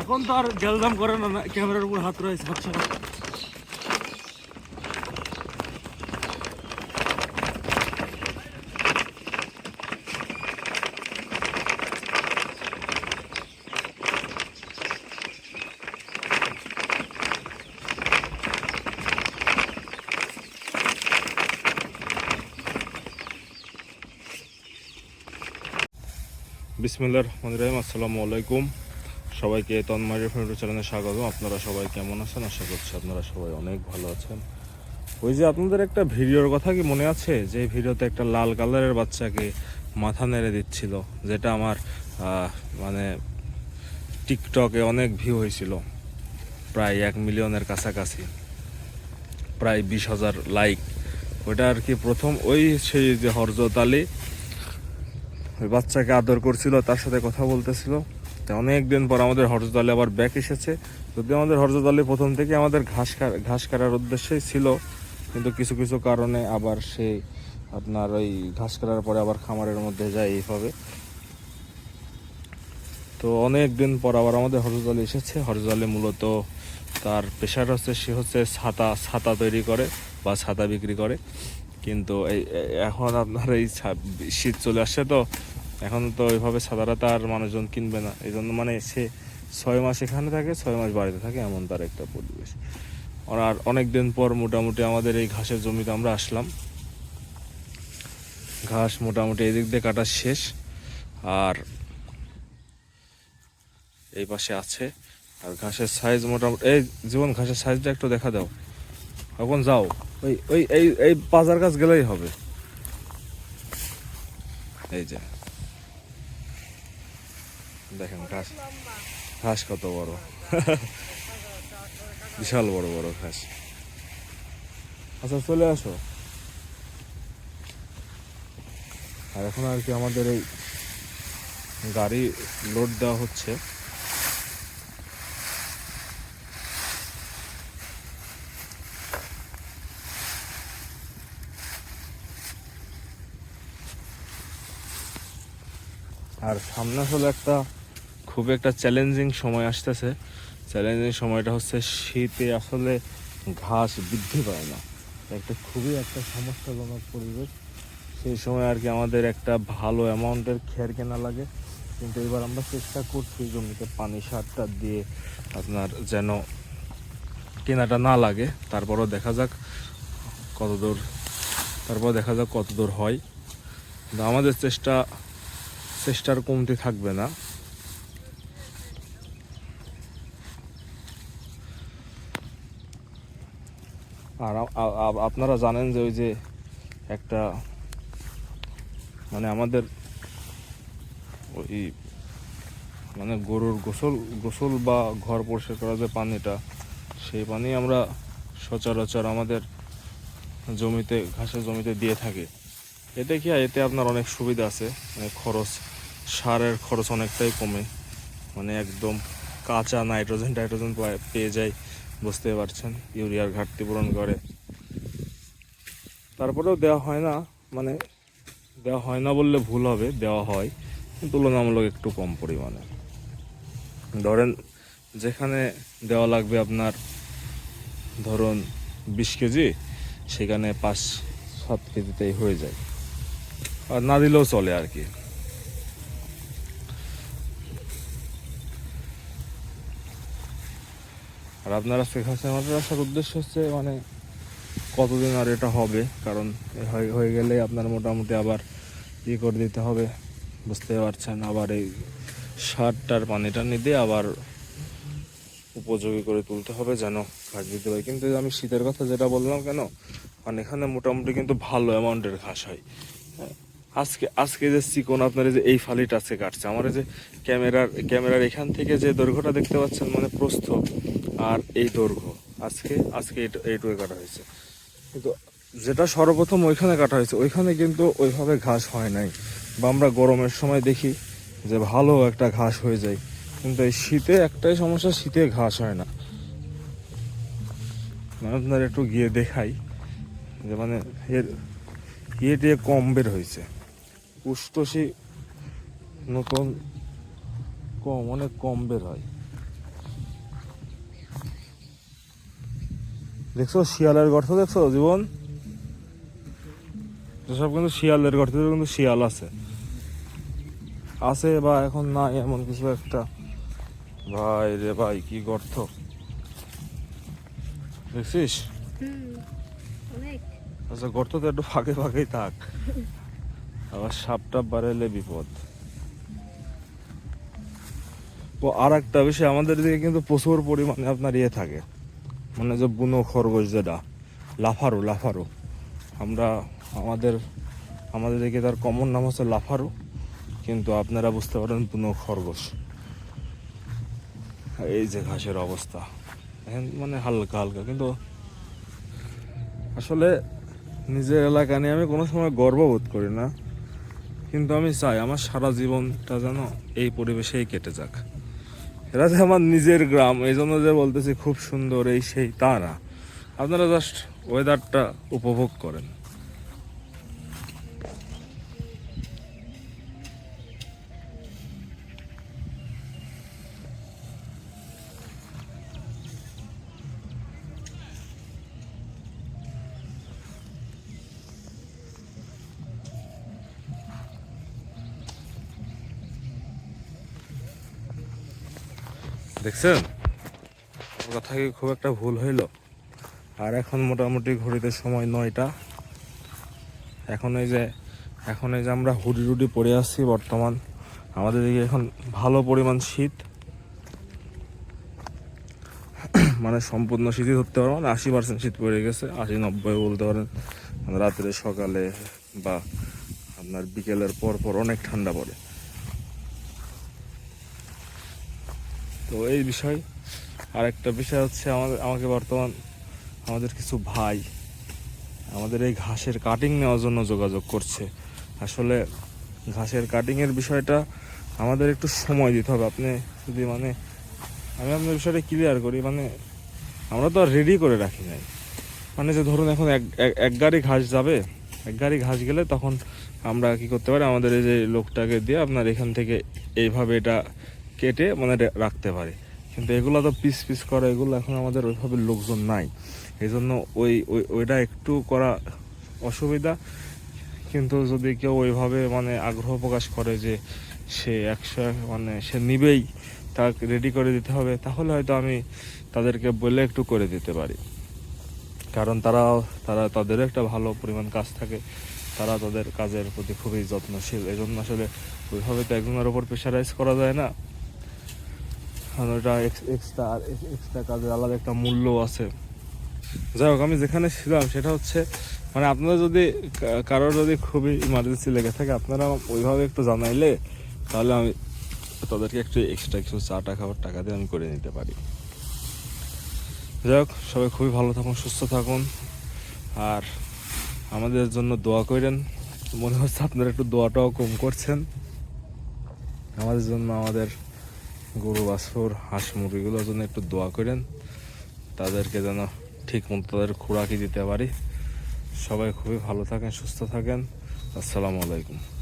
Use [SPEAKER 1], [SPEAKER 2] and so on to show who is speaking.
[SPEAKER 1] এখন তো আর গেলদাম করে না ক্যামেরার উপর হাত রয়েছে
[SPEAKER 2] বিসমিল্লার রহমান রহিম, আসসালামু আলাইকুম। সবাইকে তন্মারি ফেরো চ্যানেলে স্বাগত আপনারা সবাই কেমন আছেন? আশা করছি আপনারা সবাই অনেক ভালো আছেন। ওই যে আপনাদের একটা ভিডিওর কথা কি মনে আছে? যে ভিডিওতে একটা লাল কালারের বাচ্চাকে মাথা নেড়ে দিচ্ছিল, যেটা আমার মানে টিকটকে অনেক ভিউ হয়েছিল। প্রায় এক মিলিয়নের কাছাকাছি। প্রায় বিশ হাজার লাইক ওটা আর কি প্রথম, ওই সেই যে হরজত আলী ওই বাচ্চাকে আদর করছিল, তার সাথে কথা বলতেছিল। তো অনেক দিন পর আমাদের হরজত আলী আবার ব্যাক এসেছে। যদি আমাদের হরজত আলী প্রথম থেকে আমাদের ঘাস ঘাস কাটার উদ্দেশ্যেই ছিল, কিন্তু কিছু কিছু কারণে আবার সে আপনার ওই ঘাস কাটার পরে আবার খামারের মধ্যে যায় এইভাবে। তো অনেক দিন পর আবার আমাদের হরজত আলী এসেছে। হরজত আলী মূলত তার পেশার হচ্ছে, সে হচ্ছে ছাতা ছাতা তৈরি করে বা ছাতা বিক্রি করে। কিন্তু এই এখন আপনার এই শীত চলে আসছে তো, এখন তো ওইভাবে ছাতাটা তার মানুষজন কিনবে না। এই জন্য মানে সে ছয় মাস এখানে থাকে, ছয় মাস বাড়িতে থাকে, এমন তার একটা পরিবেশ। আর অনেক দিন পর মোটামুটি আমাদের এই ঘাসের জমিতে আমরা আসলাম। ঘাস মোটামুটি এদিক দিয়ে কাটা শেষ, আর এই পাশে আছে। আর ঘাসের সাইজ মোটামুটি, এই জীবন, ঘাসের সাইজটা একটু দেখা দাও। এখন যাও? ওই ওই, এই এই বাজার কাছ গেলেই হবে। এই যে। দেখেন, ঘাস। ঘাস কত বড়। বিশাল বড় বড় ঘাস। আচ্ছা চলে আসো। আর এখন আর কি আমাদের এই গাড়ি লোড দেওয়া হচ্ছে। আর সামনে আসলে একটা খুব একটা চ্যালেঞ্জিং সময় আসতেছে। চ্যালেঞ্জিং সময়টা হচ্ছে শীতে আসলে ঘাস বৃদ্ধি পায় না। একটা খুবই একটা সমস্যাজনক পরিবেশ। সেই সময় আর কি আমাদের একটা ভালো অ্যামাউন্টের খের কেনা লাগে। কিন্তু এবার আমরা চেষ্টা করছি জমিতে পানি সারটা দিয়ে আপনার যেন কেনাটা না লাগে। তারপরও দেখা যাক কতদূর তারপর দেখা যাক কতদূর হয়। কিন্তু আমাদের চেষ্টা চেষ্টার কমতি থাকবে না। আর আপনারা জানেন যে ওই যে একটা মানে আমাদের ওই মানে গরুর গোসল গোসল বা ঘর পরিষ্কার করা যে পানিটা, সেই পানি আমরা সচরাচর আমাদের জমিতে, ঘাসের জমিতে দিয়ে থাকি। এতে কি হয়, এতে আপনার অনেক সুবিধা আছে মানে খরচ, সারের খরচ অনেকটাই কমে। মানে একদম কাঁচা নাইট্রোজেন টাইট্রোজেন পেয়ে যায় বুঝতে পারছেন, ইউরিয়ার ঘাটতি পূরণ করে। তারপরেও দেওয়া হয় না মানে দেওয়া হয় না বললে ভুল হবে, দেওয়া হয়, তুলনামূলক একটু কম পরিমাণে। ধরেন, যেখানে দেওয়া লাগবে আপনার, ধরুন, বিশ কেজি, সেখানে পাঁচ সাত কেজিতেই হয়ে যায়। আর না দিলেও চলে আর কি। আর আপনারা সেখানে আমাদের আসার উদ্দেশ্য হচ্ছে মানে কতদিন আর এটা হবে কারণ হয়ে- হয়ে গেলে আপনার মোটামুটি আবার ই করে দিতে হবে। বুঝতে পারছেন আবার এই সারটার পানি টানি দিয়ে আবার উপযোগী করে তুলতে হবে যেন ঘাস দিতে পারে। কিন্তু আমি শীতের কথা যেটা বললাম কেন? মানে এখানে মোটামুটি কিন্তু ভালো অ্যামাউন্টের ঘাস হয়। হ্যাঁ, আজকে আজকে যে চিকন আপনার যে এই ফালিটা আজকে কাটছে, আমার যে ক্যামেরার ক্যামেরার এখান থেকে যে দৈর্ঘ্যটা দেখতে পাচ্ছেন মানে প্রস্থ আর এই দৈর্ঘ্য, আজকে আজকে এইট- এইটুকু কাটা হয়েছে। কিন্তু যেটা সর্বপ্রথম ওইখানে কাটা হয়েছে, ওইখানে কিন্তু ওইভাবে ঘাস হয় নাই। বা আমরা গরমের সময় দেখি যে ভালো একটা ঘাস হয়ে যায়, কিন্তু এই শীতে একটাই সমস্যা, শীতে ঘাস হয় না। মানে আপনার একটু গিয়ে দেখাই যে মানে এর ইয়ে টিয়ে কম বের হয়েছে। পুষ্টসী নতুন কম অনেক কম বের হয়। দেখছ? শিয়ালের গর্ত দেখছ? জীবন? সব কিন্তু শিয়ালের গর্ত কিন্তু শিয়াল আছে। আছে বা এখন নাই এমন কিছু একটা। ভাই রে ভাই কি গর্ত। দেখছিস? আচ্ছা গর্ত তো একটু ফাঁকে ফাঁকেই থাক। আবার সাপ টাপ বাড়াইলে বিপদ। ও আর একটা বিষয়, আমাদের দিকে কিন্তু প্রচুর পরিমাণে আপনার ইয়ে থাকে। মানে যে বুনো খরগোশ যেটা, লাফারু লাফারু। আমরা, আমাদের আমাদের দিকে তার কমন নাম হচ্ছে লাফারু, কিন্তু আপনারা বুঝতে পারেন বুনো খরগোশ। এই যে ঘাসের অবস্থা। এখন মানে হালকা হালকা, কিন্তু আসলে নিজের এলাকা নিয়ে আমি কোনো সময় গর্ববোধ করি না। কিন্তু আমি চাই আমার সারা জীবনটা যেন এই পরিবেশেই কেটে যাক। এরা যে আমার নিজের গ্রাম এই জন্য যে বলতেছি খুব সুন্দর এই সেই তারা। আপনারা জাস্ট ওয়েদারটা উপভোগ করেন। দেখছেন? কথা কি খুব একটা ভুল হইল? আর এখন মোটামুটি ঘড়িতে সময় নয়টা। এখন এই যে, এখন এই যে আমরা হুডি টুডি পরে আসছি বর্তমান। আমাদের দিকে এখন ভালো পরিমাণ শীত। মানে সম্পূর্ণ শীতই ধরতে পারব মানে আশি পার্সেন্ট শীত পড়ে গেছে, আশি নব্বই বলতে পারেন। মানে রাত্রে সকালে বা আপনার বিকেলের পর পর অনেক ঠান্ডা পড়ে। তো এই বিষয়। আর একটা বিষয় হচ্ছে আমাদের, আমাকে বর্তমান আমাদের কিছু ভাই আমাদের এই ঘাসের কাটিং নেওয়ার জন্য যোগাযোগ করছে। আসলে ঘাসের কাটিংয়ের বিষয়টা আমাদের একটু সময় দিতে হবে। আপনি যদি মানে আমি আপনার বিষয়টা ক্লিয়ার করি মানে আমরা তো আর রেডি করে রাখি নাই। মানে যে ধরুন এখন এক, এক- গাড়ি ঘাস যাবে, এক গাড়ি ঘাস গেলে তখন আমরা কি করতে পারি? আমাদের এই যে লোকটাকে দিয়ে আপনার এখান থেকে এইভাবে এটা কেটে মানে রাখতে পারি। কিন্তু এগুলো তো পিস পিস করা, এগুলো এখন আমাদের ওইভাবে লোকজন নাই। এই জন্য ওই ওই, ওইটা একটু করা অসুবিধা। কিন্তু যদি কেউ ওইভাবে মানে আগ্রহ প্রকাশ করে যে সে একশো মানে সে নিবেই তাকে রেডি করে দিতে হবে, তাহলে হয়তো আমি তাদেরকে বলে একটু করে দিতে পারি। কারণ তারা তারা তাদেরও একটা ভালো পরিমাণ কাজ থাকে। তারা তাদের কাজের প্রতি খুবই যত্নশীল। এই জন্য আসলে ওইভাবে তো একজনের ওপর প্রেশারাইজ করা যায় না। কারণ ওটা এক্সট্রা আর এক্সট্রা কাজের আলাদা একটা মূল্য আছে। যাই হোক, আমি যেখানে ছিলাম সেটা হচ্ছে মানে আপনারা যদি কারোর যদি খুবই ইমার্জেন্সি লেগে থাকে, আপনারা ওইভাবে একটু জানাইলে, তাহলে আমি তাদেরকে একটু এক্সট্রা কিছু চা টা খাবার টাকা দিয়ে আমি করে নিতে পারি। যাই হোক, সবাই খুবই ভালো থাকুন, সুস্থ থাকুন। আর আমাদের জন্য দোয়া করেন। মনে হচ্ছে আপনারা একটু দোয়াটাও কম করছেন। আমাদের জন্য আমাদের গরু, বাছুর, হাঁস, মুরগিগুলোর জন্য একটু দোয়া করেন। তাদেরকে যেন ঠিক মতো তাদের খোরাকি দিতে পারি। সবাই খুবই ভালো থাকেন, সুস্থ থাকেন। আসসালামু আলাইকুম।